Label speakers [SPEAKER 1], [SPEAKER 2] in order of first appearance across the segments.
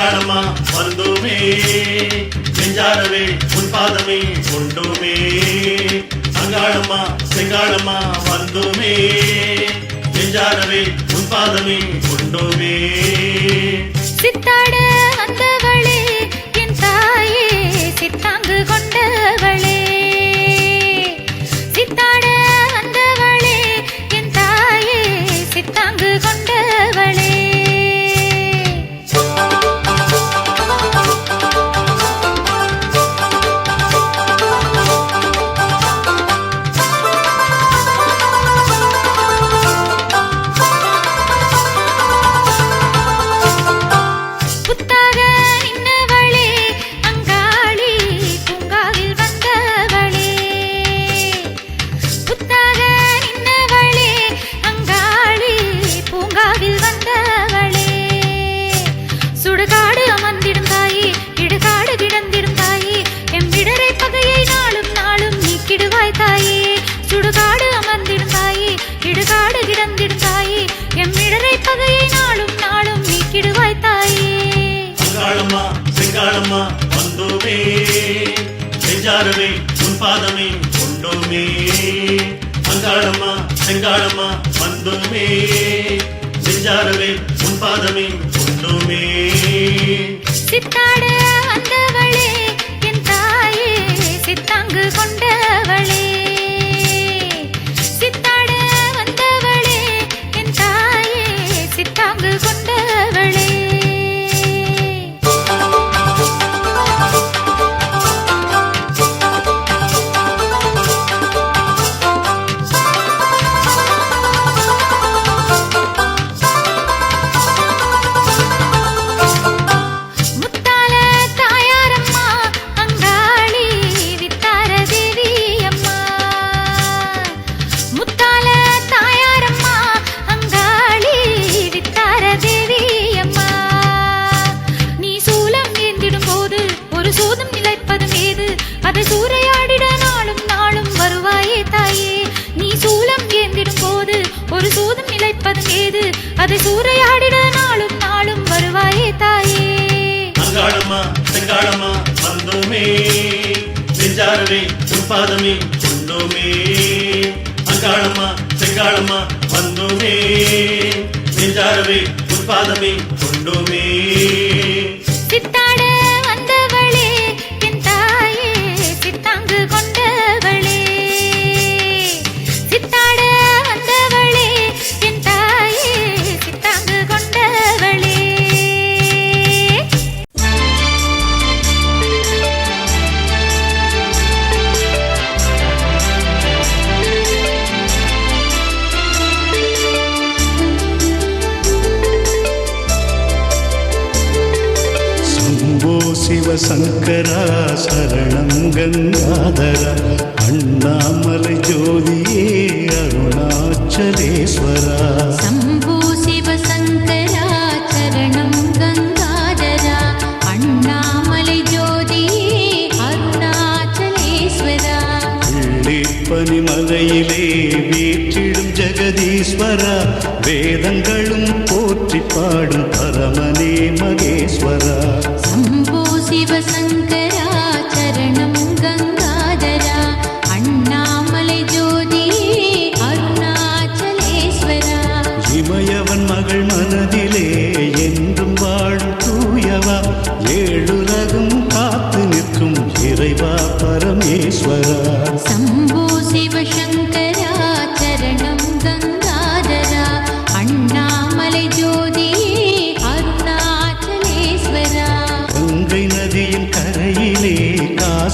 [SPEAKER 1] செஞ்சாரம்மா வந்தோமே. செஞ்சாரவே உன் பாதமே கொண்டோமே. சங்காளம்மா செங்காளம்மா வந்தோமே. செஞ்சாரவே உன் பாதமே கொண்டோமே. செங்காளம்மா வந்தோமே. செஞ்சாரமே உன் பாதமே கொண்டோமே. அங்காளம்மா செங்காளம்மா வந்தோமே. செஞ்சாரமே உன் பாதமே கொண்டோமே.
[SPEAKER 2] சித்தாட வந்தவளே என் தாயே சித்தாங்கு கொண்டவளே. போது ஒரு சூதம் நிலைப்பதும் ஏது? அதை சூறையாடிட நாளும் நாளும் வருவாயே தாயே.
[SPEAKER 1] அங்காளம்மா செங்காளம்மா வந்தோமே. செஞ்சாரவே உன் கொண்டோமே. அங்காளம்மா செங்காளம்மா வந்தோமே. செஞ்சாரவே கொண்டோமே.
[SPEAKER 3] சங்கரா சரணம் கங்காதரா அண்ணாமலை ஜோதியே அருணாச்சலேஸ்வரா.
[SPEAKER 2] சம்பூ சிவ சங்கரா சரணம் கங்காதரா அண்ணாமலை ஜோதியே அருணாச்சலேஸ்வரா.
[SPEAKER 3] பனிமலையிலே வீற்றிடும் ஜெகதீஸ்வரா வேதங்களும் போற்றி பாடும் பரமனே மகேஸ்வரா.
[SPEAKER 2] சம்போ சிவசங்கரா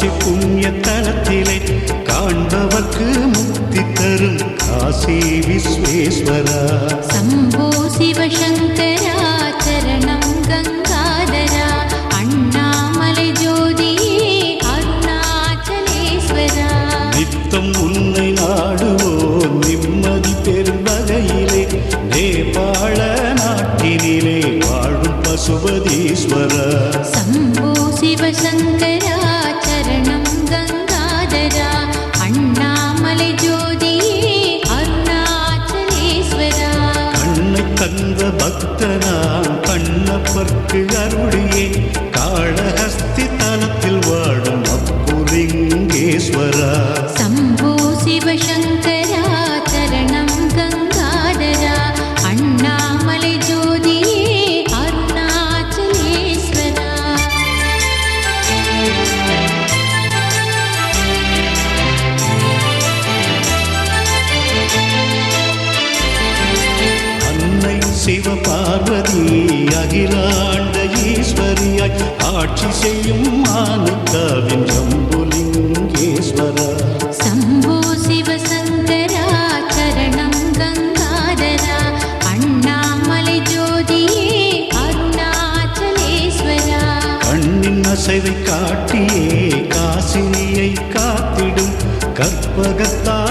[SPEAKER 3] காசி புண்ணிய தலத்திலே காண்பவர்க்கு முக்தி தரும் காசி விஸ்வேஸ்வரா.
[SPEAKER 2] சம்போ சிவசங்கரா சரணம் கங்காதரா அண்ணாமலை ஜோதி அருணாச்சலேஸ்வரா.
[SPEAKER 3] நித்தம் உன்னை நாடுவோர் நிம்மதி பெறும் வகையிலே நேபாள நாட்டினிலே வாழும் பசுபதீஸ்வரா.
[SPEAKER 2] சம்போ சிவசங்கரா சரணம் கங்காதரா. அண்ணாமலை ஜோதியே அருணாச்சலேஸ்வரா. கண்ணு தந்த பக்தனா கண்ணப்பர்க்கு அருளியே. காளஹஸ்தி தலத்தில் வாழும் அப்புலிங்கேஸ்வரா. அசைவை காட்டியே காசினியை காத்திடும்
[SPEAKER 3] கற்பகத்தான்